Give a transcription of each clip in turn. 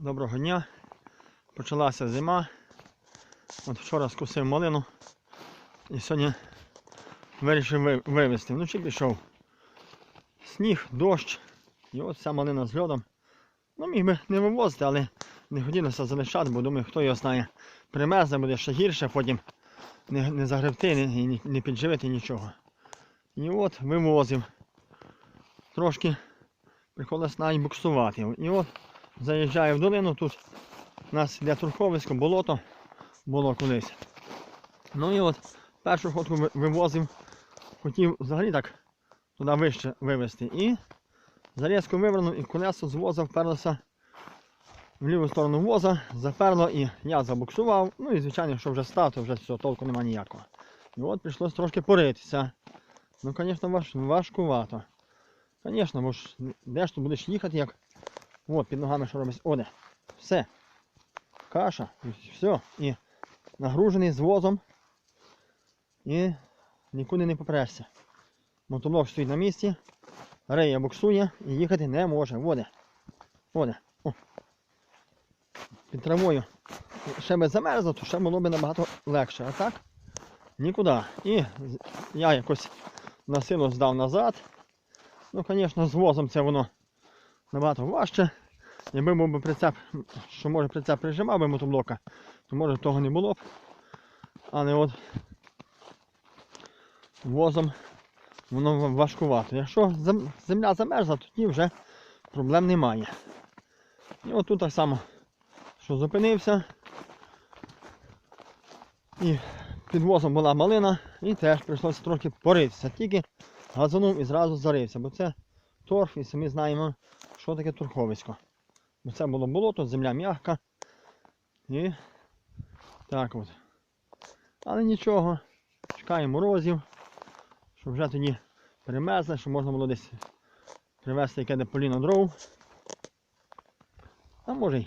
Доброго дня. Почалася зима. От вчора скусив малину і сьогодні вирішив вивезти. Вночі пішов сніг, дощ. І от ця малина з льодом. Ну, міг би не вивозити, але не хотілося залишати, бо думаю, хто його знає. Примерзне буде ще гірше, потім не, не загребти не, не підживити нічого. І от вивозив. Трошки приходилось навіть буксувати. І от заїжджаю в долину, тут у нас йде Турховисько, болото було колись. Ну і от першу ходку вивозив, хотів взагалі так туди вище вивезти. І зарізку вивернув і колесо з воза вперлося в ліву сторону воза, заперло і я забуксував. Ну і звичайно, що вже став, то вже цього толку нема ніякого. І от прийшлось трошки поритися. Ну, звісно, важ, важкувато. Звісно, бо ж де ж ти будеш їхати, як От, під ногами що робиться. Оде. Все. Каша. Все. І нагружений з возом. І нікуди не попрешся. Мотоблок стоїть на місці. Рея буксує і їхати не може. Воде. Воде. О. Під травою. Ще би замерзло, то ще було б набагато легше. А так нікуди. І я якось на силу здав назад. Ну, звісно, з возом це воно набагато важче. Якби був би прицеп, що може прицеп прижимав би мотоблока, то може того не було б. Але от возом воно важкувато. Якщо земля замерзла, тоді вже проблем немає. І от тут так само, що зупинився. І під возом була малина, і теж прийшлося трохи поритися. Тільки газанув і зразу зарився, бо це торф, і самі знаємо, що таке турховисько. Це було болото, земля м'яка. І так от. Але нічого. Чекаємо морозів, щоб вже тоді перемерзли, щоб можна було десь привезти яке поліно дров. А може й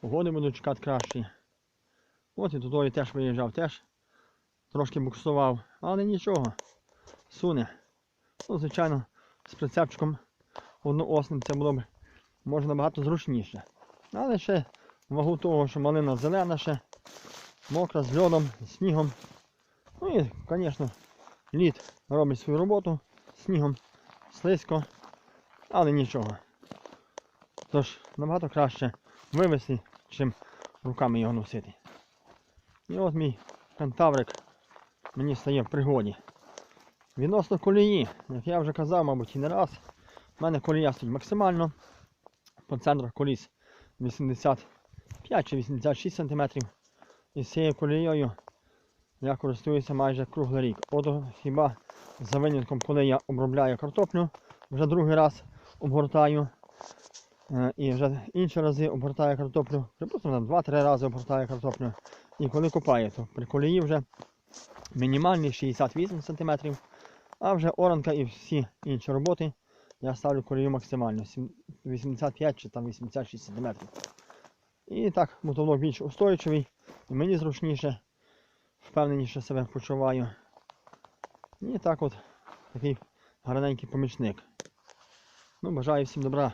погоди будуть чекати кращі. От і туди теж виїжджав, теж трошки буксував, але нічого. Суне. Ну, звичайно, з прицепчиком одноосним це було б може набагато зручніше. Але ще вагу того, що малина зелена ще, мокра, з льодом, снігом. Ну і, звісно, лід робить свою роботу, снігом, слизько, але нічого. Тож набагато краще вивезти, чим руками його носити. І от мій кентаврик мені стає в пригоді. Відносно колії, як я вже казав, мабуть, і не раз, в мене колія стоїть максимально. По центрах коліс 85 чи 86 см. І з цією колією я користуюся майже круглий рік. От хіба за винятком, коли я обробляю картоплю, вже другий раз обгортаю. Е, І вже інші рази обгортаю картоплю. Припустимо, там 2-3 рази обгортаю картоплю. І коли копаю, то при колії вже мінімальний 68 см. А вже оранка і всі інші роботи я ставлю колію максимально 85 чи там 86 см. І так мотовок більш устойчивий, і мені зручніше, впевненіше себе почуваю. І так от такий гарненький помічник. Ну, бажаю всім добра.